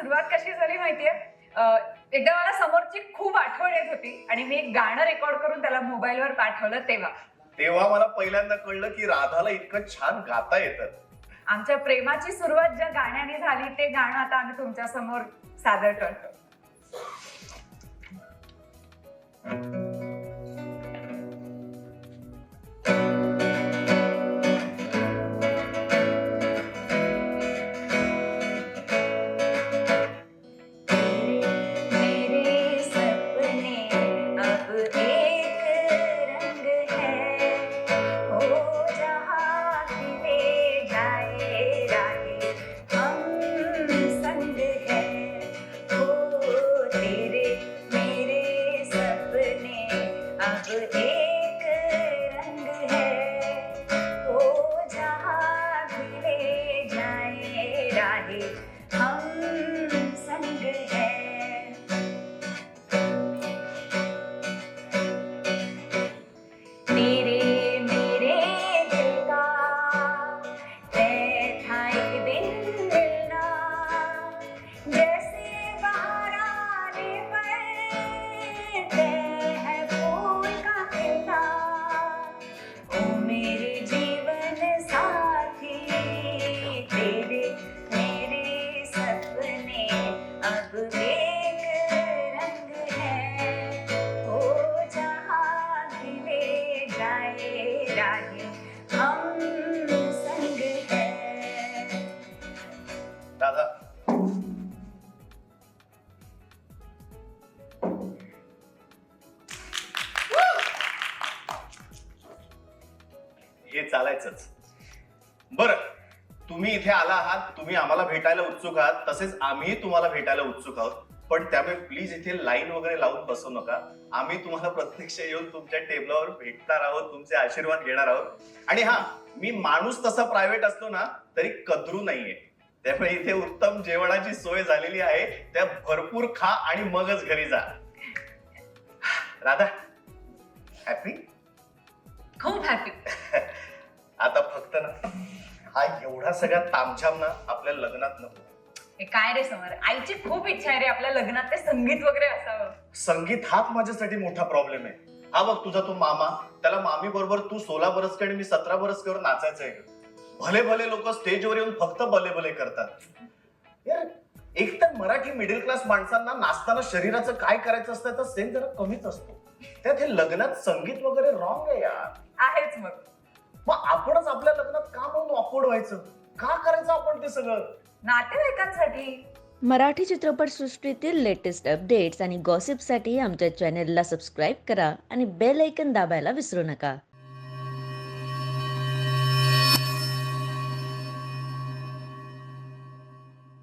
सुरुवात कशी झाली माहितीये? एकदा मला समोरची खूप आठवण येत होती आणि मी एक गाणं रेकॉर्ड करून त्याला मोबाईलवर पाठवलं तेव्हा. तेव्हा मला पहिल्यांदा कळलं की राधाला इतकं छान गाता येतं. आमच्या प्रेमाची सुरुवात ज्या गाण्याने झाली ते गाणं आता आम्ही तुमच्यासमोर सादर करतो. जाए राहे हम संग है। हे चालायचंच. बर तुम्ही इथे आला आहात तुम्ही आम्हाला भेटायला उत्सुक आहात तसेच आम्ही तुम्हाला भेटायला उत्सुक आहोत. पण त्यामुळे प्लीज इथे लाईन वगैरे लावून बसू नका. आम्ही तुम्हाला प्रत्यक्ष येऊन तुमच्या टेबलावर भेटणार आहोत तुमचे आशीर्वाद घेणार आहोत. आणि हा मी माणूस तसा प्रायव्हेट असलो ना तरी कदरू नाहीये. त्यामुळे इथे उत्तम जेवणाची सोय झालेली आहे. त्या भरपूर खा आणि मगच घरी जा. राधा हॅपी खूप हॅपी आता फक्त ना हा एवढा सगळा तामझाम ना आपल्या लग्नात नको. काय रे समर? आईची खूप इच्छा आहे रे आपल्या लग्नात ते संगीत वगैरे असावं. संगीत हाच माझ्यासाठी मोठा प्रॉब्लेम आहे. हा बघ तुझा तो मामा त्याला मामी बरोबर तू सोळा बरस आणि मी सतरा बरस कर नाचायचं आहे भले भले लोक स्टेजवर येऊन फक्त भले भले करतात. यार एक तर मराठी मिडल क्लास माणसांना नाचताना शरीराचं काय करायचं असतं तर सेम जरा कमीच असतो. त्यात हे लग्नात संगीत वगैरे रॉंग आहे यार. आहेच मग. मग आपणच आपल्या लग्नात का म्हणून ऑकवर्ड व्हायचं? का करायचं आपण ते सगळं? नातेवाईकांसाठी? मराठी चित्रपटसृष्टीतील लेटेस्ट अपडेट्स आणि गॉसिपसाठी आमच्या चॅनेलला सबस्क्राईब करा आणि बेल ऐकन दाबायला विसरू नका.